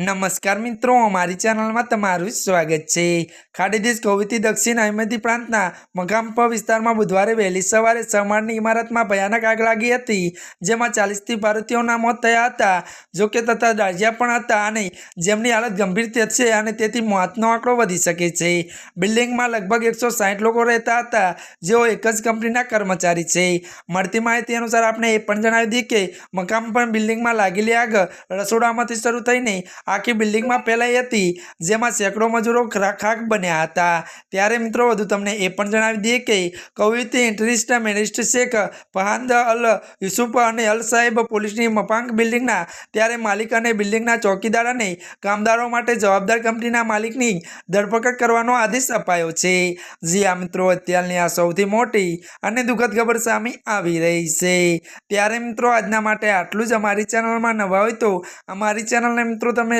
નમસ્કાર મિત્રો, અમારી ચેનલમાં તમારું સ્વાગત છે. ખાડી દેશ ગોવીથી દક્ષિણ અહેમદી પ્રાંતના મગામપા વિસ્તારમાં બુધવારે વહેલી સવારે સમાજની ઇમારતમાં ભયાનક આગ લાગી હતી, જેમાં ચાલીસથી ભારતીયોના મોત થયા હતા. જોકે તથા દાજિયા પણ હતા અને જેમની હાલત ગંભીર છે અને તેથી મોતનો આંકડો વધી શકે છે. બિલ્ડિંગમાં લગભગ એકસો લોકો રહેતા હતા, જેઓ એક જ કંપનીના કર્મચારી છે. મળતી માહિતી અનુસાર આપણે એ પણ જણાવી દઈએ કે મકામ પણ બિલ્ડિંગમાં લાગેલી આગ રસોડામાંથી શરૂ થઈને આખી બિલ્ડિંગમાં ફેલાઈ હતી, જેમાં સેંકડો મજૂરો ખાક બન્યા હતા. ત્યારે મિત્રો, વધુ તમને એ પણ જણાવી દઈએ કે Kuwaiti interior minister Sheikh Fahad Al Yusuf અને અલ સાહેબ પોલીસની મપાંક બિલ્ડિંગના, ત્યારે માલિક અને બિલ્ડિંગના ચોકીદાર અને કામદારો માટે જવાબદાર કંપનીના માલિકની ધરપકડ કરવાનો આદેશ અપાયો છે. જી આ મિત્રો, અત્યારની આ સૌથી મોટી અને દુઃખદ ખબર સામે આવી રહી છે. ત્યારે મિત્રો, આજના માટે આટલું જ. અમારી ચેનલમાં નવા હોય તો અમારી ચેનલને મિત્રો, તમે